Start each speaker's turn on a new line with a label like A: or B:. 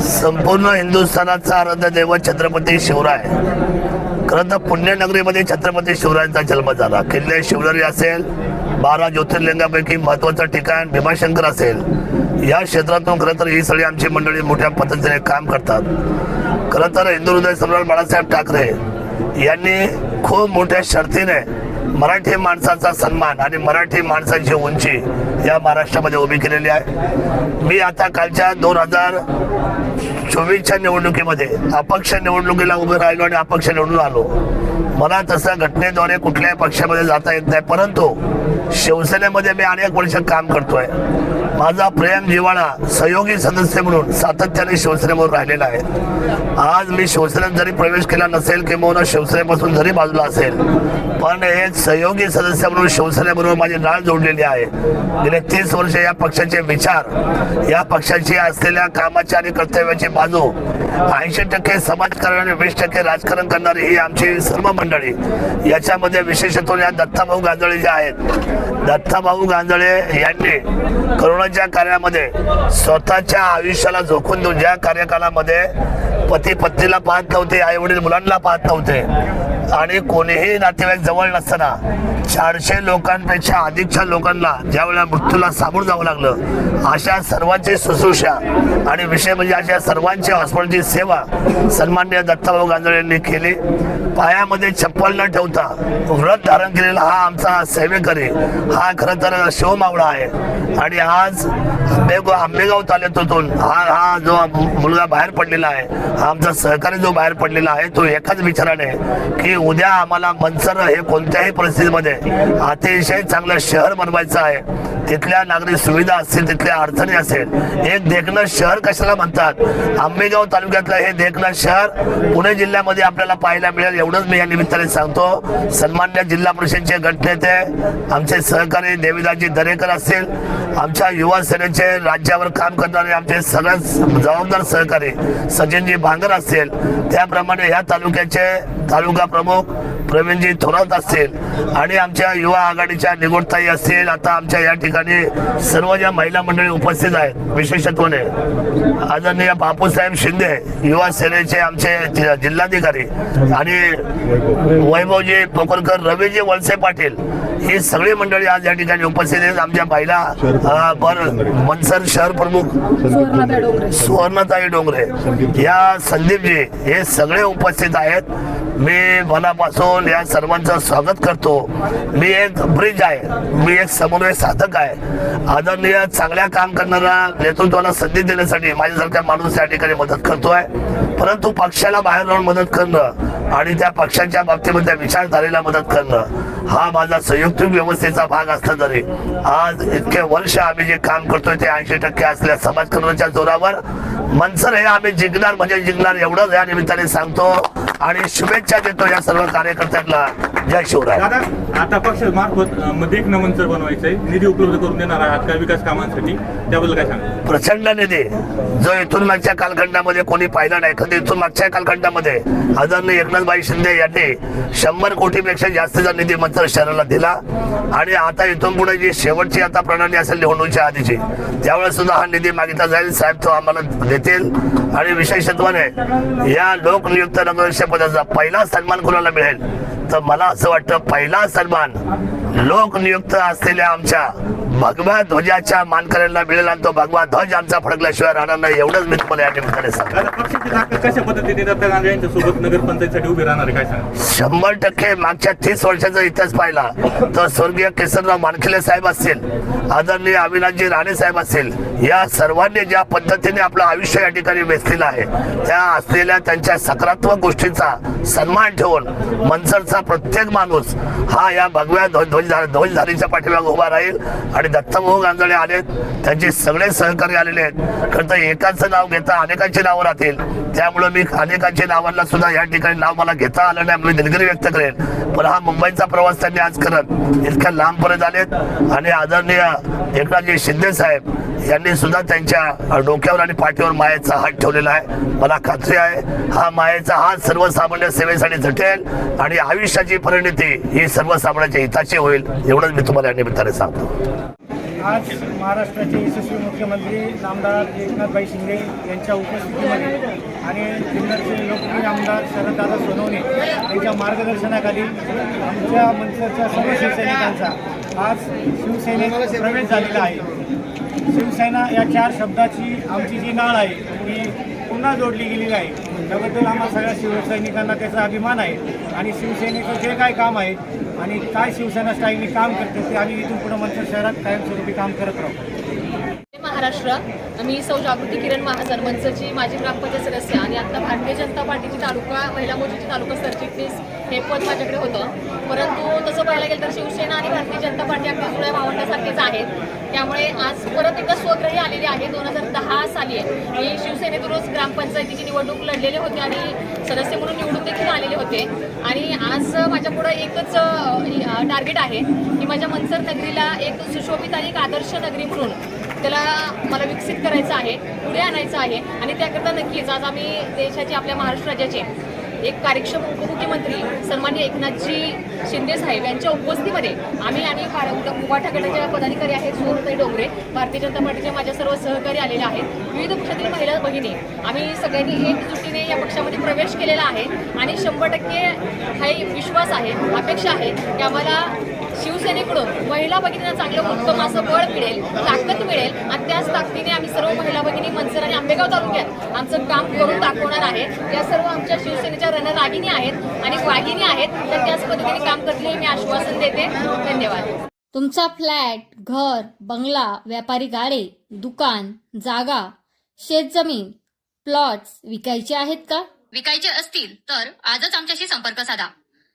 A: संपूर्ण हिंदुस्थानाचा आराध्य दैवत छत्रपती शिवराय. खरं तर पुण्यनगरीमध्ये छत्रपती शिवरायांचा जन्म झाला. किल्ले शिवनेरी असेल बारा ज्योतिर्लिंगापैकी महत्वाचं ठिकाण भीमाशंकर असेल. या क्षेत्रातून खरं तर ही सगळी आमची मंडळी मोठ्या पद्धतीने काम करतात. खरं तर हिंदू हृदय सम्राट बाळासाहेब ठाकरे यांनी खूप मोठ्या शर्तीने मराठी माणसाचा सन्मान आणि मराठी माणसाची उंची या महाराष्ट्रामध्ये उभी केलेली आहे. मी आता कालच्या दोन हजार चोवीसच्या निवडणुकीमध्ये अपक्ष निवडणुकीला उभे राहिलो आणि अपक्ष निवडून आलो. मला तसं घटनेद्वारे कुठल्याही पक्षामध्ये जाता येत नाही परंतु शिवसेनेमध्ये मी अनेक वर्ष काम करतोय. माझा प्रेम जिवाळा सहयोगी सदस्य म्हणून सातत्याने शिवसेनेवर राहिलेला आहे. आज मी शिवसेनेत जरी प्रवेश केला नसेल किंवा शिवसेनेपासून जरी बाजूला असेल पण एक सहयोगी सदस्य म्हणून शिवसेनेबरोबर माझी नाळ जोडलेली आहे. गेले तीस वर्ष या पक्षाचे विचार या पक्षाची असलेल्या कामाची आणि कर्तव्याची बाजू ऐंशी टक्के समाजकारण आणि वीस टक्के राजकारण करणारी ही आमची सर्व मंडळी याच्यामध्ये विशेषतः या दत्ताभाऊ गांजळे जे आहेत दत्ताभाऊ गांजळे यांनी करोनाच्या कार्यामध्ये स्वतःच्या आयुष्याला झोकून देऊन ज्या कार्यकालामध्ये पती पत्नीला पाहत नव्हते आई वडील मुलांना पाहत नव्हते आणि कोणीही नातेवाईक जवळ नसताना चारशे लोकांपेक्षा अधिकच्या लोकांना ज्यावेळेला मृत्यूला सामोरं जावं लागलं अशा सर्वांची शुश्रूषा आणि विषय म्हणजे अशा सर्वांची हॉस्पिटलची सेवा सन्मान्य दत्ताभाऊ गांजळे यांनी केली. पायामध्ये चप्पल न ठेवता व्रत धारण केलेला हा आमचा सेवेकरी हा खरं तर शिवमावळा आहे. आणि आज आंबेगाव आंबेगाव तालुक्यातून हा हा जो मुलगा बाहेर पडलेला आहे हा आमचा सहकारी जो बाहेर पडलेला आहे तो एकाच विचाराने की उद्या आम्हाला मनसर हे कोणत्याही परिस्थितीमध्ये आहे. अतिशय चांगलं शहर बनवायचं आहे. तिथल्या नागरिक सुविधा असतील तिथल्या अडचणी असेल हे देखणं शहर कशाला म्हणतात? आंबेगाव तालुक्यातलं हे देखणं शहर पुणे जिल्ह्यामध्ये आपल्याला पाहायला मिळेल एवढंच मी या निमित्ताने सांगतो. सन्मान्य जिल्हा परिषदचे गटनेते आमचे सहकारी देवीदाजी दरेकर असतील आमच्या युवा सेनेचे राज्यावर काम करणारे आमचे सगळ्यात जबाबदार सहकारी सचिनजी भांगर असतील त्याप्रमाणे ह्या तालुक्याचे तालुका प्रमुख प्रवीणजी थोरात असतील आणि आमच्या युवा आघाडीच्या निगोडताई असतील आता आमच्या या ठिकाणी सर्व ज्या महिला मंडळी उपस्थित आहेत विशेषत्वाने आदरणीय बापूसाहेब शिंदे युवा सेनेचे आमचे जि- जिल्हाधिकारी आणि वैभवजी पोकरकर रवीजी वळसे पाटील ही सगळी मंडळी आज या ठिकाणी उपस्थित आहेत. आमच्या महिला बर मनसर शहर प्रमुख
B: सुवर्णताई डोंगरे
A: या संदीपजी हे सगळे उपस्थित आहेत. मी मनापासून या सर्वांचं स्वागत करतो. मी एक ब्रिज आहे. मी एक समन्वय साधक आहे. आदरणीय चांगल्या काम करणारा नेतृत्वाला संधी देण्यासाठी माझ्यासारखा माणूस या ठिकाणी मदत करतोय. परंतु पक्षाला बाहेर राहून मदत करणं आणि त्या पक्षाच्या बाबतीमध्ये विचारधारेला मदत करणं हा माझा संयुक्त व्यवस्थेचा भाग असला तरी. आज इतके वर्ष आम्ही जे काम करतोय ते ऐंशी टक्के असल्या समाजकरणाच्या जोरावर. मनसर हे आम्ही जिंकणार म्हणजे जिंकणार एवढंच या निमित्ताने सांगतो. आणि शुभेच्छा देतो या सर्व कार्यकर्त्यांना. जय शिवराय.
C: दादा आता पक्षामार्फत मध्ये एक नमनसर बनवायचंय. निधी उपलब्ध करून देणार आहात का विकास कामांसाठी? त्याबद्दल काय सांगा
A: प्रचंड निधी. जो इथून मागच्या कालखंडामध्ये कोणी पाहिला नाही कधी इथून मागच्या कालखंडामध्ये? आदरणीय एकनाथबाई शिंदे यांनी शंभर कोटीपेक्षा जास्तीचा निधी मंत्र शहराला दिला. आणि आता इथून पुढे जी शेवटची आता प्रणाली असेल निवडणुकीच्या आधीची त्यावेळेस सुद्धा हा निधी मागितला जाईल. साहेब तो आम्हाला देतील. आणि विशेषत्वाने या लोकनियुक्त नगरसेवकाचा पहिला सन्मान कोणाला मिळेल? तर मला असं वाटतं पहिला सन्मान. लोकनियुक्त असलेल्या आमच्या भगवा ध्वजाच्या मानकऱ्यांना मिळेल आणि तो भगवा ध्वज आमचा फडकल्याशिवाय राहणार नाही एवढंच मी तुम्हाला या निमित्ताने सांगतो. शंभर टक्के मागच्या तीस वर्षाचा इतिहास पाहिला तर स्वर्गीय केसरराव मानखिले साहेब असतील आदरणीय अविनाशजी राणे साहेब असतील या सर्वांनी ज्या पद्धतीने आपलं आयुष्य या ठिकाणी वेचलेलं आहे त्या असलेल्या त्यांच्या सकारात्मक गोष्टींचा सन्मान ठेवून मनसरचा प्रत्येक माणूस हा या भगव्या ध्वज ध्वज ध्वजधारीच्या पाठीमागे उभा राहील आणि दत्तभाऊ हो गांजळे आलेत त्यांचे सगळे सहकारी आलेले आहेत. खरं तर एकाचं नाव घेता अनेकांची नावं राहतील. त्यामुळे मी अनेकांच्या नावांना सुद्धा या ठिकाणी नाव मला घेता आलं नाही मी दिलगिरी व्यक्त करेन. पण हा मुंबईचा प्रवास त्यांनी आज करत इतक्या लांबपर्यंत आलेत आणि आदरणीय एकनाथजी शिंदे साहेब यांनी सुद्धा त्यांच्या डोक्यावर आणि पाठीवर मायेचा हात ठेवलेला आहे. मला खात्री आहे हा मायेचा हात सर्वसामान्य सेवेसाठी झटेल आणि आयुष्याची परिणती ही सर्वसामान्यांच्या हिताची होईल. एवढंच मी तुम्हाला या निमित्ताने सांगतो.
B: आज महाराष्ट्राचे यशस्वी मुख्यमंत्री नामदार एकनाथभाई शिंदे यांच्या उपस्थितीमध्ये आणि जुन्नरचे लोकप्रिय आमदार शरददादा सोनवणे यांच्या मार्गदर्शनाखाली आमच्या मंचरच्या सर्व शिवसैनिकांचा आज शिवसेनेत प्रवेश झालेला आहे. शिवसेना या चार शब्दाची आमची जी नाळ आहे ती पुन्हा जोडली गेलेली आहे त्याबद्दल आम्हा सगळ्या शिवसैनिकांना त्याचा अभिमान आहे. आणि शिवसेनेचं जे काय काम आहे आणि काय शिवसेना स्टाईलनी काम करते ते आम्ही इथून पुढे मंचर शहरात कायमस्वरूपी काम करत राहू.
D: महाराष्ट्र. मी सौ जागृती किरण महाजन मंचची माजी ग्रामपंचायत सदस्य आणि आता भारतीय जनता पार्टीची तालुका महिला मोर्चाची तालुका सरचिटणीस हे पद माझ्याकडे होतं. परंतु पाहायला गेलं तर शिवसेना आणि भारतीय जनता पार्टी अगदी जुळ्या भावंडासारखेच आहेत. त्यामुळे आज परत एकदा स्वग्रही आलेली आहे. दोन हजार दहा साली मी शिवसेनेतूनच ग्रामपंचायतीची निवडणूक लढलेले होते आणि सदस्य म्हणून निवडून देखील आलेले होते. आणि आज माझ्यापुढं एकच टार्गेट आहे की माझ्या मनसर नगरीला एक सुशोभित आणि एक आदर्श नगरी म्हणून त्याला मला विकसित करायचं आहे पुढे आणायचं आहे. आणि त्याकरता नक्कीच आज आम्ही देशाचे आपल्या महाराष्ट्र राज्याचे एक कार्यक्षम उपमुख्यमंत्री सन्मान्य एकनाथजी शिंदे साहेब यांच्या उपस्थितीमध्ये आम्ही आणि उभाठा गटाच्या पदाधिकारी आहेत सुवर्णताई डोंगरे भारतीय जनता पार्टीच्या माझ्या सर्व सहकारी आलेले आहेत. विविध पक्षातील महिला बहिणी आम्ही सगळ्यांनी एकजुटीने या पक्षामध्ये प्रवेश केलेला आहे आणि शंभर टक्के हा विश्वास आहे अपेक्षा आहे की आम्हाला शिवसेनेकडून महिला भगिनींना चांगलं उत्तम असं बळ मिळेल ताकद मिळेल आणि त्याच ताकदीने आम्ही सर्व महिला भगिनी मंचर आणि आंबेगाव तालुक्यात आमचं काम करून दाखवणार आहे. या सर्व आमच्या शिवसेनेच्या रणरागिनी आहेत आणि वाहिनी आहेत तर त्याच पद्धतीने काम करतील हे मी आश्वासन देते. धन्यवाद.
E: तुमचा फ्लॅट घर बंगला व्यापारी गाडे दुकान जागा शेतजमीन प्लॉट्स विकायचे आहेत का?
F: विकायचे असतील तर आजच आमच्याशी संपर्क साधा.